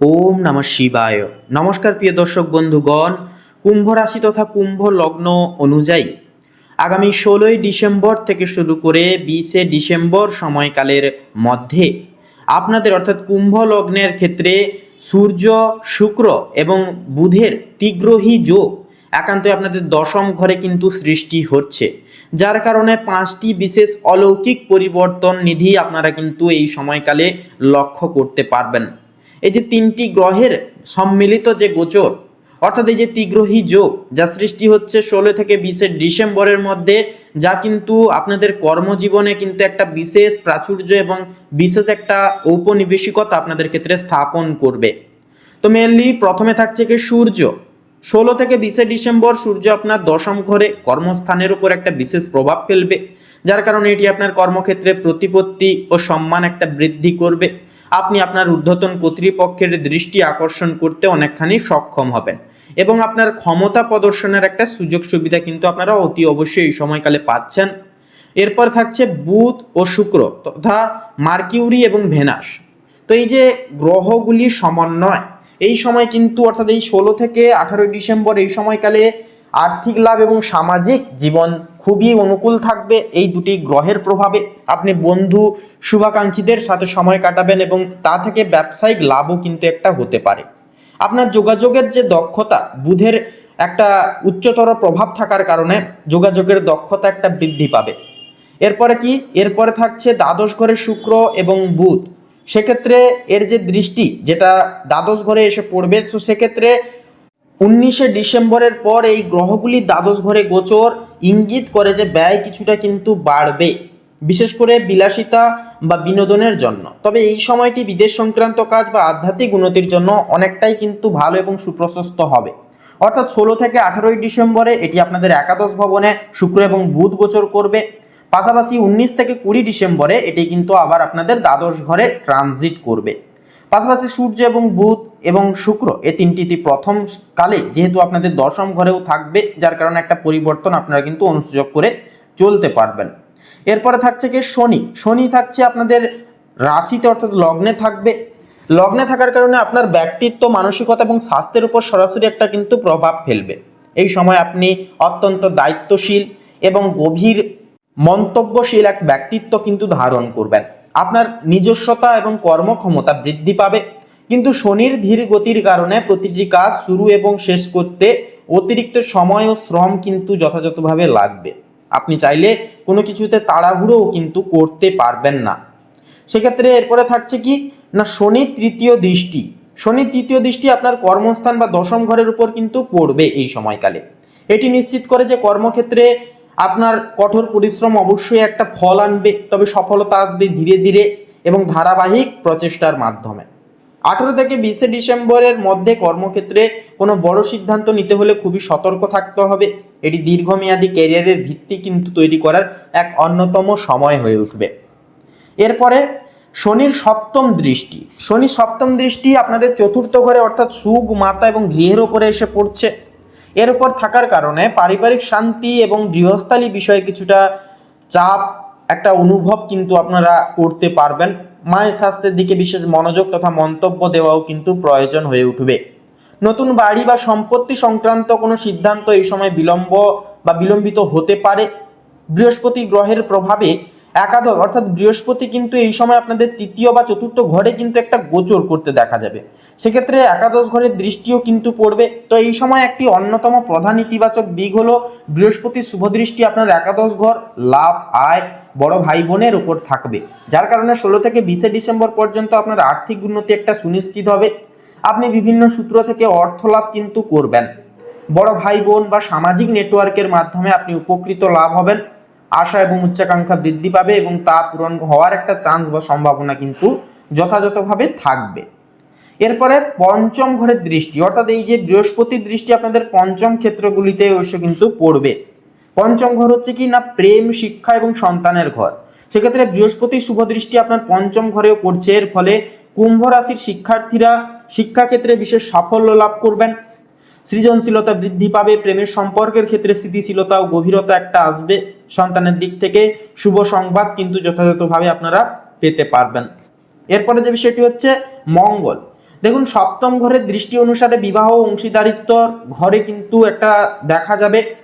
ওম নম শিবায়। নমস্কার প্রিয় দর্শক বন্ধুগণ, কুম্ভ রাশি তথা কুম্ভ লগ্ন অনুযায়ী আগামী ষোলোই ডিসেম্বর থেকে শুরু করে বিশে ডিসেম্বর সময়কালের মধ্যে আপনাদের অর্থাৎ কুম্ভ লগ্নের ক্ষেত্রে সূর্য, শুক্র এবং বুধের তীগ্রহী যোগ একান্তই আপনাদের দশম ঘরে কিন্তু সৃষ্টি হচ্ছে। যার কারণে পাঁচটি বিশেষ অলৌকিক পরিবর্তন নিধি আপনারা কিন্তু এই সময়কালে লক্ষ্য করতে পারবেন। এই যে তিনটি গ্রহের সম্মিলিত যে গোচর, অর্থাৎ এই যে তিগ্রহী যোগ, যা সৃষ্টি হচ্ছে ষোলো থেকে বিশে ডিসেম্বরের মধ্যে, যা কিন্তু আপনাদের কর্মজীবনে কিন্তু একটা বিশেষ প্রাচুর্য এবং বিশেষ একটা ঔপনিবেশিকতা আপনাদের ক্ষেত্রে স্থাপন করবে। তো মেনলি প্রথমে থাকছে কি সূর্য। ষোলো থেকে বিশে ডিসেম্বর সূর্য আপনার দশম ঘরে কর্মস্থানের উপর একটা বিশেষ প্রভাব ফেলবে, যার কারণে এটি আপনার কর্মক্ষেত্রে প্রতিপত্তি ও সম্মান একটা বৃদ্ধি করবে। আপনি আপনার ঊর্ধ্বতন কর্তৃপক্ষের দৃষ্টি আকর্ষণ করতে অনেকখানি সক্ষম হবেন। এবং আপনার ক্ষমতা প্রদর্শনের একটা সুযোগ সুবিধা কিন্তু আপনারা অতি অবশ্যই এই সময়কালে পাচ্ছেন। এরপর থাকছে বুধ ও শুক্র তথা মার্কিউরি এবং ভেনাস। তো এই যে গ্রহগুলির সমন্বয়, এই সময় কিন্তু অর্থাৎ এই ষোলো থেকে আঠারোই ডিসেম্বর এই সময়কালে আর্থিক লাভ এবং সামাজিক জীবন খুবই অনুকূল থাকবে। এই দুটি গ্রহের প্রভাবে আপনি বন্ধু শুভাকাঙ্ক্ষীদের সাথে সময় কাটাবেন এবং তা থেকে ব্যবসায়িক লাভও কিন্তু একটা হতে পারে। আপনার যোগাযোগের যে দক্ষতা, বুধের একটা উচ্চতর প্রভাব থাকার কারণে যোগাযোগের দক্ষতা একটা বৃদ্ধি পাবে। এরপরে কি? এরপরে থাকছে দ্বাদশ ঘরে শুক্র এবং বুধ। সেক্ষেত্রে এর যে দৃষ্টি, যেটা দ্বাদশ ঘরে এসে পড়বে, তো সেক্ষেত্রে উনিশে ডিসেম্বরের পর এই গ্রহগুলি দ্বাদশ ঘরে গোচর। ইঙ্গিত করে যে ব্যয় কিছুটা কিন্তু বাড়বে, বিশেষ করে বিলাসিতা বা বিনোদনের জন্য। তবে এই সময়টি বিদেশ সংক্রান্ত কাজ বা আধ্যাত্মিক উন্নতির জন্য অনেকটাই কিন্তু ভালো এবং সুপ্রশস্ত হবে। অর্থাৎ ষোলো থেকে আঠারোই ডিসেম্বরে এটি আপনাদের একাদশ ভবনে শুক্র এবং বুধ গোচর করবে। পাশাপাশি উনিশ থেকে কুড়ি ডিসেম্বরে এটি কিন্তু আবার আপনাদের দ্বাদশ ঘরে ট্রানজিট করবে। পাশাপাশি সূর্য এবং বুধ এবং শুক্র এই তিনটিতে প্রথম কালে যেহেতু আপনাদের দশম ঘরেও থাকবে, যার কারণে একটা পরিবর্তন আপনারা কিন্তু অনুসূচক করে চলতে পারবেন। এরপরে থাকছে কি শনি। শনি থাকছে আপনাদের রাশিতে অর্থাৎ লগ্নে থাকবে। লগ্নে থাকার কারণে আপনার ব্যক্তিত্ব, মানসিকতা এবং স্বাস্থ্যের উপর সরাসরি একটা কিন্তু প্রভাব ফেলবে। এই সময় আপনি অত্যন্ত দায়িত্বশীল এবং গভীর মন্তব্যশীল এক ব্যক্তিত্ব কিন্তু ধারণ করবেন। আপনার নিজস্বতা এবং কর্মক্ষমতা বৃদ্ধি পাবে। কিন্তু শনির ধীর গতির কারণে প্রতিটি কাজ শুরু এবং শেষ করতে অতিরিক্ত সময় ও শ্রম কিন্তু যথাযথভাবে লাগবে। আপনি চাইলে কোনো কিছুতে তাড়াহুড়োও কিন্তু করতে পারবেন না। সেক্ষেত্রে এরপরে থাকছে কি? না, শনি তৃতীয় দৃষ্টি। শনি তৃতীয় দৃষ্টি আপনার কর্মস্থান বা দশম ঘরের উপর কিন্তু পড়বে এই সময়কালে। এটি নিশ্চিত করে যে কর্মক্ষেত্রে আপনার কঠোর পরিশ্রম অবশ্যই একটা ফল আনবে, তবে সফলতা আসবে ধীরে ধীরে এবং ধারাবাহিক প্রচেষ্টার মাধ্যমে। আঠেরো থেকে বিশে ডিসেম্বরের মধ্যে কর্মক্ষেত্রে কোনো বড় সিদ্ধান্ত নিতে হলে খুবই সতর্ক থাকতে হবে। এটি দীর্ঘমেয়াদী ক্যারিয়ারের ভিত্তি কিন্তু তৈরি করার এক অন্যতম সময় হয়ে উঠবে। এরপরে শনির সপ্তম দৃষ্টি। শনির সপ্তম দৃষ্টি আপনাদের চতুর্থ ঘরে অর্থাৎ সুখ মাতা এবং গৃহের ওপরে এসে পড়ছে। এর উপর থাকার কারণে পারিবারিক শান্তি এবং গৃহস্থালী বিষয়ে কিছুটা চাপ একটা অনুভব কিন্তু আপনারা করতে পারবেন। মায়ের স্বাস্থ্যের দিকে বিশেষ মনোযোগ তথা মন্তব্য দেওয়াও কিন্তু প্রয়োজন হয়ে উঠবে। নতুন বাড়ি বা সম্পত্তি সংক্রান্ত কোনো সিদ্ধান্ত এই সময় বিলম্ব বা বিলম্বিত হতে পারে। বৃহস্পতি গ্রহের প্রভাবে একাদশ, অর্থাৎ বৃহস্পতি কিন্তু এই সময় আপনাদের তৃতীয় বা চতুর্থ ঘরে কিন্তু একটা গোচর করতে দেখা যাবে। সেক্ষেত্রে একাদশ ঘরের দৃষ্টিও কিন্তু পড়বে। তো এই সময় একটি অন্যতম প্রধান ইতিবাচক দিক হলো বৃহস্পতির শুভ দৃষ্টি আপনার একাদশ ঘর, লাভ, আয়, বড় ভাই বোনের উপর থাকবে। যার কারণে ষোলো থেকে বিশে ডিসেম্বর পর্যন্ত আপনার আর্থিক উন্নতি একটা সুনিশ্চিত হবে। আপনি বিভিন্ন সূত্র থেকে অর্থ লাভ কিন্তু করবেন। বড় ভাই বোন বা সামাজিক নেটওয়ার্কের মাধ্যমে আপনি উপকৃত লাভ হবেন। আশা এবং উচ্চাকাঙ্ক্ষা বৃদ্ধি পাবে এবং তা পূরণ হওয়ার একটা চান্স বা সম্ভাবনা কিন্তু যথাযথভাবে থাকবে। এরপরে পঞ্চম ঘরের দৃষ্টি, অর্থাৎ এই যে বৃহস্পতির দৃষ্টি আপনাদের পঞ্চম ক্ষেত্রগুলিতে অবশ্য কিন্তু পড়বে। পঞ্চম ঘর হচ্ছে কি না প্রেম, শিক্ষা এবং সন্তানের ঘর। সেক্ষেত্রে বৃহস্পতির শুভ দৃষ্টি আপনার পঞ্চম ঘরেও পড়ছে, এর ফলে কুম্ভ রাশির শিক্ষার্থীরা শিক্ষাক্ষেত্রে বিশেষ সাফল্য লাভ করবেন। সৃজনশীলতা বৃদ্ধি পাবে, প্রেমের সম্পর্কের ক্ষেত্রে স্থিতিশীলতা ও গভীরতা একটা আসবে। সন্তানের দিক থেকে শুভ সংবাদ কিন্তু যথাযথভাবে আপনারা পেতে পারবেন। এরপরে যে বিষয়টি হচ্ছে মঙ্গল। দেখুন, সপ্তম ঘরের দৃষ্টি অনুসারে বিবাহ অংশীদারিত্বর ঘরে কিন্তু একটা দেখা যাবে।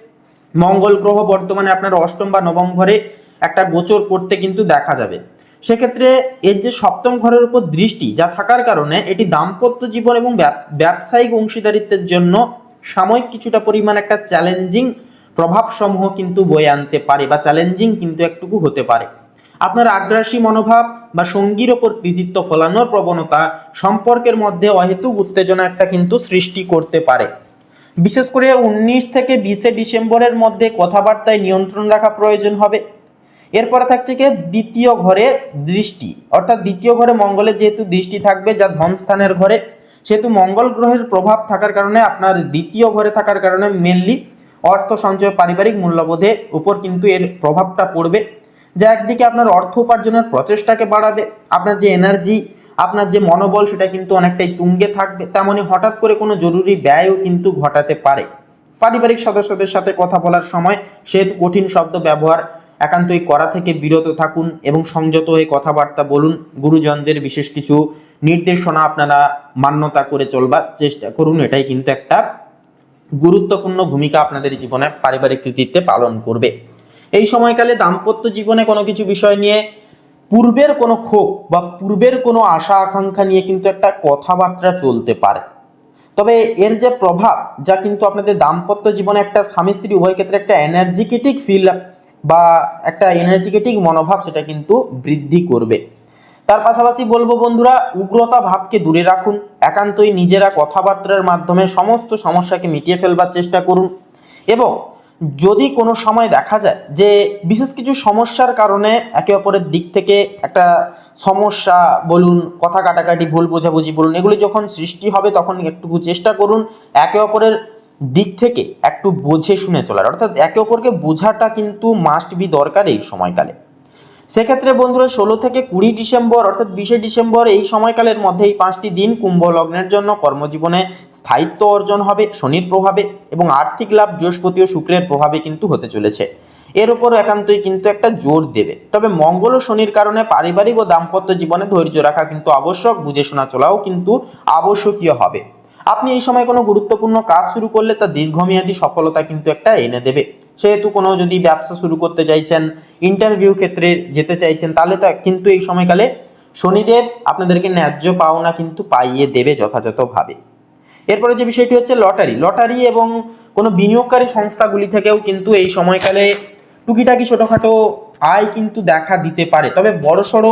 মঙ্গল গ্রহ বর্তমানে আপনার অষ্টম বা নবম ঘরে একটা গোচর করতে কিন্তু দেখা যাবে। সেক্ষেত্রে এর যে সপ্তম ঘরের উপর দৃষ্টি যা থাকার কারণে এটি দাম্পত্য জীবন এবং ব্যব- ব্যবসায়িক অংশীদারিত্বের জন্য সাময়িক কিছুটা পরিমাণ একটা চ্যালেঞ্জিং প্রভাবসমূহ কিন্তু বয়ে আনতে পারে বা চ্যালেঞ্জিং কিন্তু একটুকু হতে পারে। আপনার আগ্রাসী মনোভাব বা সঙ্গীর ওপর কৃতিত্ব ফলানোর প্রবণতা সম্পর্কের মধ্যে অহেতুক উত্তেজনা একটা কিন্তু সৃষ্টি করতে পারে। বিশেষ করে উনিশ থেকে বিশে ডিসেম্বরের মধ্যে কথাবার্তায় নিয়ন্ত্রণ রাখা প্রয়োজন হবে। এরপরে থাকছে কি দ্বিতীয় ঘরে দৃষ্টি। অর্থাৎ দ্বিতীয় ঘরে মঙ্গলের যেহেতু দৃষ্টি থাকবে যা ধনস্থানের ঘরে, সেহেতু মঙ্গল গ্রহের প্রভাব থাকার কারণে আপনার দ্বিতীয় ঘরে থাকার কারণে মেনলি অর্থ সঞ্চয় পারিবারিক মূল্যবোধের উপর কিন্তু এর প্রভাবটা পড়বে, যা একদিকে আপনার অর্থ উপার্জনের প্রচেষ্টাকে বাড়াবে, আপনার যে এনার্জি আপনার যে মনোবল সেটা কিন্তু অনেকটাই তুঙ্গে থাকবে, তেমনি হঠাৎ করে কোনো জরুরি ব্যয়ও কিন্তু ঘটাতে পারে। পারিবারিক সদস্যদের সাথে কথা বলার সময় সেহেতু কঠিন শব্দ ব্যবহার একান্তই করা থেকে বিরত থাকুন এবং সংযত হয়ে কথাবার্তা বলুন। গুরুজনদের বিশেষ কিছু নির্দেশনা আপনারা মান্যতা করে চলবার চেষ্টা করুন, এটাই কিন্তু একটা গুরুত্বপূর্ণ ভূমিকা আপনাদের জীবনে পারিবারিক কৃতিত্বে পালন করবে। এই সময়কালে দাম্পত্য জীবনে কোনো কিছু বিষয় নিয়ে পূর্বের কোনো ক্ষোভ বা পূর্বের কোনো আশা আকাঙ্ক্ষা নিয়ে কিন্তু একটা কথাবার্তা চলতে পারে। তবে এর যে প্রভাব, যা কিন্তু আপনাদের দাম্পত্য জীবনে একটা স্বামী স্ত্রী উভয় ক্ষেত্রে একটা এনার্জিকেটিক ফিল বা একটা এনার্জিকেটিক মনোভাব, সেটা কিন্তু বৃদ্ধি করবে। তার পাশাপাশি বলব বন্ধুরা, উগ্রতা ভাবকে দূরে রাখুন, একান্তই নিজেরা কথাবার্তার মাধ্যমে সমস্ত সমস্যাকে মিটিয়ে ফেলবার চেষ্টা করুন এবং যদি কোনো সময় দেখা যায় যে বিশেষ কিছু সমস্যার কারণে একে অপরের দিক থেকে একটা সমস্যা বলুন, কথা কাটাকাটি, ভুল বোঝাবুঝি বলুন, এগুলি যখন সৃষ্টি হবে তখন একটুকু চেষ্টা করুন একে অপরের দিক থেকে একটু বুঝে শুনে চলার। অর্থাৎ একে অপরকে বোঝাটা কিন্তু মাস্ট বি দরকার এই সময়কালে। সেক্ষেত্রে বন্ধুরা, ষোলো থেকে কুড়ি ডিসেম্বর, অর্থাৎ বিশে ডিসেম্বর, এই সময়কালের মধ্যে এই পাঁচটি দিন কুম্ভ লগ্নের জন্য কর্মজীবনে স্থায়িত্ব অর্জন হবে, শনির প্রভাবে এবং আর্থিক লাভ বৃহস্পতি ও শুক্রের প্রভাবে কিন্তু হতে চলেছে। এর উপর একান্তই কিন্তু একটা জোর দেবে। তবে মঙ্গল ও শনির কারণে পারিবারিক ও দাম্পত্য জীবনে ধৈর্য রাখা কিন্তু আবশ্যক, বুঝে শোনা চলাও কিন্তু আবশ্যকীয় হবে। আপনি এই সময় কোনো গুরুত্বপূর্ণ কাজ শুরু করলে তা দীর্ঘমেয়াদী সফলতা কিন্তু একটা এনে দেবে। সেহেতু কোনো যদি ব্যবসা শুরু করতে চাইছেন ইন্টারভিউ ক্ষেত্রে যেতে চাইছেন, তাহলে তো কিন্তু এই সময়কালে শনিদেব আপনাদেরকে ন্যায্য পাওনা কিন্তু পাইয়ে দেবে যথাযথভাবে। এরপরে যে বিষয়টি হচ্ছে লটারি। লটারি এবং কোনো বিনিয়োগকারী সংস্থাগুলি থেকেও কিন্তু এই সময়কালে টুকিটাকি ছোটোখাটো আয় কিন্তু দেখা দিতে পারে। তবে বড়সড়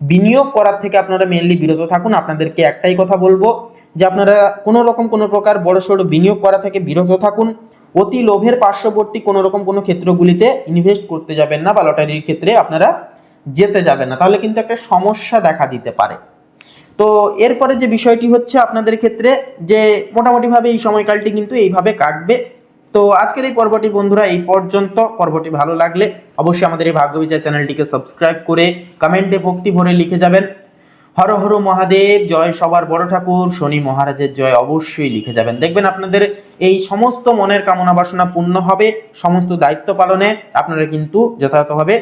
বিনিয়োগ করার থেকে আপনারা মেনলি বিরত থাকুন। আপনাদেরকে একটাই কথা বলব যে আপনারা কোনো রকম কোনো প্রকার বড়সড় বিনিয়োগ করা থেকে বিরত থাকুন। অতি লোভের পার্শ্ববর্তী কোনো রকম কোনো ক্ষেত্রগুলিতে ইনভেস্ট করতে যাবেন না বা লটারির ক্ষেত্রে আপনারা যেতে যাবেন না। তাহলে কিন্তু একটা সমস্যা দেখা দিতে পারে। তো এরপরে যে বিষয়টি হচ্ছে আপনাদের ক্ষেত্রে যে মোটামুটিভাবে এই সময়কালটি কিন্তু এইভাবে কাটবে। তো আজকের এই পর্বটি বন্ধুরা এই পর্যন্ত। পর্বটি ভালো লাগলে অবশ্যই আমাদের এই ভাগ্য বিচার চ্যানেলটিকে সাবস্ক্রাইব করে কমেন্টে ভক্তি ভরে লিখে যাবেন। হর হর মহাদেব, জয় সবার বড় ঠাকুর, শনি মহারাজের জয় অবশ্যই লিখে যাবেন। দেখবেন আপনাদের এই সমস্ত মনের কামনা বাসনা পূর্ণ হবে, সমস্ত দায়িত্ব পালনে আপনারা কিন্তু যথাযথভাবে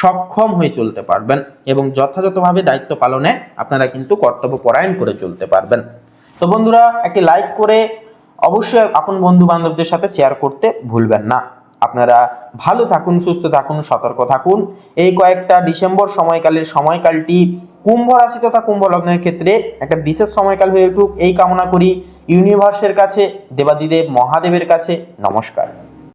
সক্ষম হয়ে চলতে পারবেন এবং যথাযথভাবে দায়িত্ব পালনে আপনারা কিন্তু কর্তব্য পরায়ণ করে চলতে পারবেন। তো বন্ধুরা, একটি লাইক করে অবশ্যই আপন বন্ধু বান্ধবদের সাথে শেয়ার করতে ভুলবেন না। আপনারা ভালো থাকুন, সুস্থ থাকুন, সতর্ক থাকুন। এই কয়েকটা ডিসেম্বর সময়কালের সময়কালটি কুম্ভ রাশি তথা কুম্ভ লগ্নের ক্ষেত্রে একটা বিশেষ সময়কাল হয়ে উঠুক। এই কামনা করি। ইউনিভার্সের কাছে, দেবাদিদেব মহাদেবের কাছে নমস্কার।